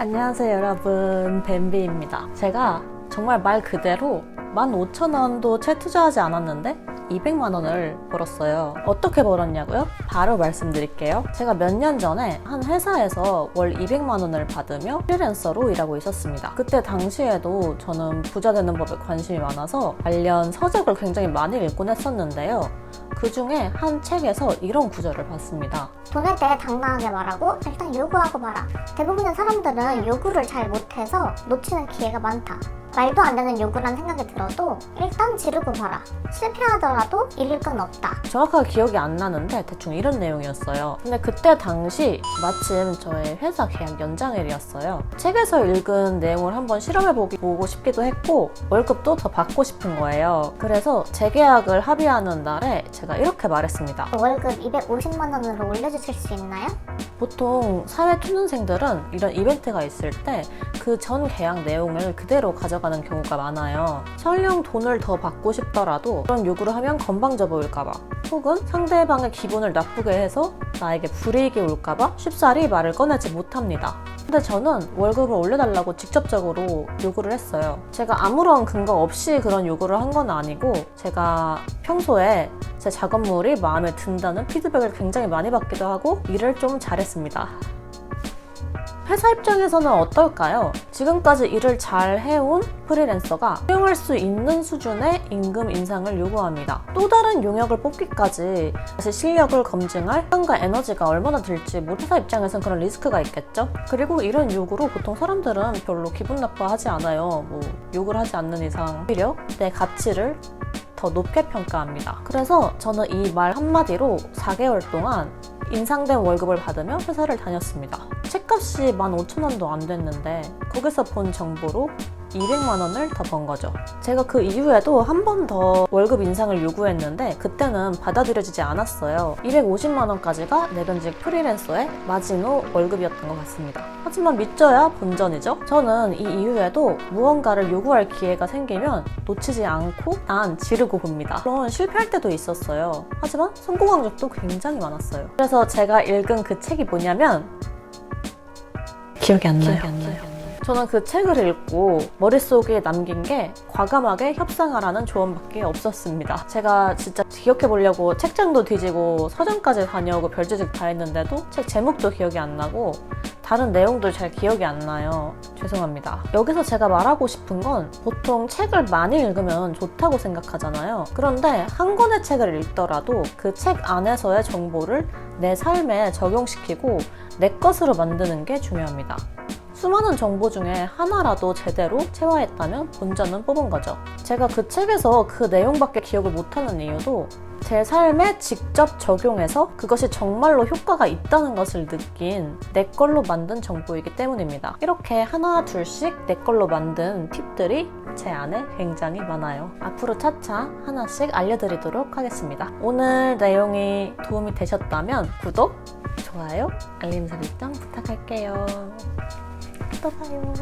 안녕하세요 여러분. 뱀비입니다. 제가 정말 말 그대로 15,000원도 채 투자하지 않았는데 200만 원을 벌었어요. 어떻게 벌었냐고요? 바로 말씀드릴게요. 제가 몇 년 전에 한 회사에서 월 200만 원을 받으며 프리랜서로 일하고 있었습니다. 그때 당시에도 저는 부자 되는 법에 관심이 많아서 관련 서적을 굉장히 많이 읽곤 했었는데요. 그 중에 한 책에서 이런 구절을 봤습니다. 돈에 대해 당당하게 말하고 일단 요구하고 봐라. 대부분의 사람들은 요구를 잘 못해서 놓치는 기회가 많다. 말도 안 되는 요구란 생각이 들어도 일단 지르고 봐라. 실패하더라도 잃을 건 없다. 정확하게 기억이 안 나는데 대충 이런 내용이었어요. 근데 그때 당시 마침 저의 회사 계약 연장일이었어요. 책에서 읽은 내용을 한번 실험해보기 보고 싶기도 했고 월급도 더 받고 싶은 거예요. 그래서 재계약을 합의하는 날에 제가 이렇게 말했습니다. 월급 250만 원으로 올려주실 수 있나요? 보통 사회 초년생들은 이런 이벤트가 있을 때 그 전 계약 내용을 그대로 가져가는 경우가 많아요. 설령 돈을 더 받고 싶더라도 그런 요구를 하면 건방져 보일까봐 혹은 상대방의 기분을 나쁘게 해서 나에게 불이익이 올까봐 쉽사리 말을 꺼내지 못합니다. 근데 저는 월급을 올려달라고 직접적으로 요구를 했어요. 제가 아무런 근거 없이 그런 요구를 한 건 아니고 제가 평소에 제 작업물이 마음에 든다는 피드백을 굉장히 많이 받기도 하고 일을 좀 잘했습니다. 회사 입장에서는 어떨까요? 지금까지 일을 잘 해온 프리랜서가 수용할 수 있는 수준의 임금 인상을 요구합니다. 또 다른 용역을 뽑기까지 다시 실력을 검증할 시간과 에너지가 얼마나 들지 뭐 회사 입장에서는 그런 리스크가 있겠죠? 그리고 이런 요구로 보통 사람들은 별로 기분 나빠하지 않아요. 뭐 욕을 하지 않는 이상 오히려 내 가치를 더 높게 평가합니다. 그래서 저는 이 말 한마디로 4개월 동안 인상된 월급을 받으며 회사를 다녔습니다. 책값이 15,000원도 안 됐는데 거기서 본 정보로 200만 원을 더 번 거죠. 제가 그 이후에도 한 번 더 월급 인상을 요구했는데 그때는 받아들여지지 않았어요. 250만 원까지가 내변직 프리랜서의 마지노 월급이었던 것 같습니다. 하지만 믿져야 본전이죠. 저는 이 이후에도 무언가를 요구할 기회가 생기면 놓치지 않고 난 지르고 봅니다. 물론 실패할 때도 있었어요. 하지만 성공한 적도 굉장히 많았어요. 그래서 제가 읽은 그 책이 뭐냐면 기억이 안 나요. 저는 그 책을 읽고 머릿속에 남긴 게 과감하게 협상하라는 조언밖에 없었습니다. 제가 진짜 기억해 보려고 책장도 뒤지고 서점까지 다녀오고 별지직 다 했는데도 책 제목도 기억이 안 나고 다른 내용도 잘 기억이 안 나요. 죄송합니다. 여기서 제가 말하고 싶은 건 보통 책을 많이 읽으면 좋다고 생각하잖아요. 그런데 한 권의 책을 읽더라도 그 책 안에서의 정보를 내 삶에 적용시키고 내 것으로 만드는 게 중요합니다. 수많은 정보 중에 하나라도 제대로 체화했다면 본전은 뽑은 거죠. 제가 그 책에서 그 내용밖에 기억을 못하는 이유도 제 삶에 직접 적용해서 그것이 정말로 효과가 있다는 것을 느낀 내 걸로 만든 정보이기 때문입니다. 이렇게 하나 둘씩 내 걸로 만든 팁들이 제 안에 굉장히 많아요. 앞으로 차차 하나씩 알려드리도록 하겠습니다. 오늘 내용이 도움이 되셨다면 구독, 좋아요, 알림 설정 부탁할게요. 또 봐요.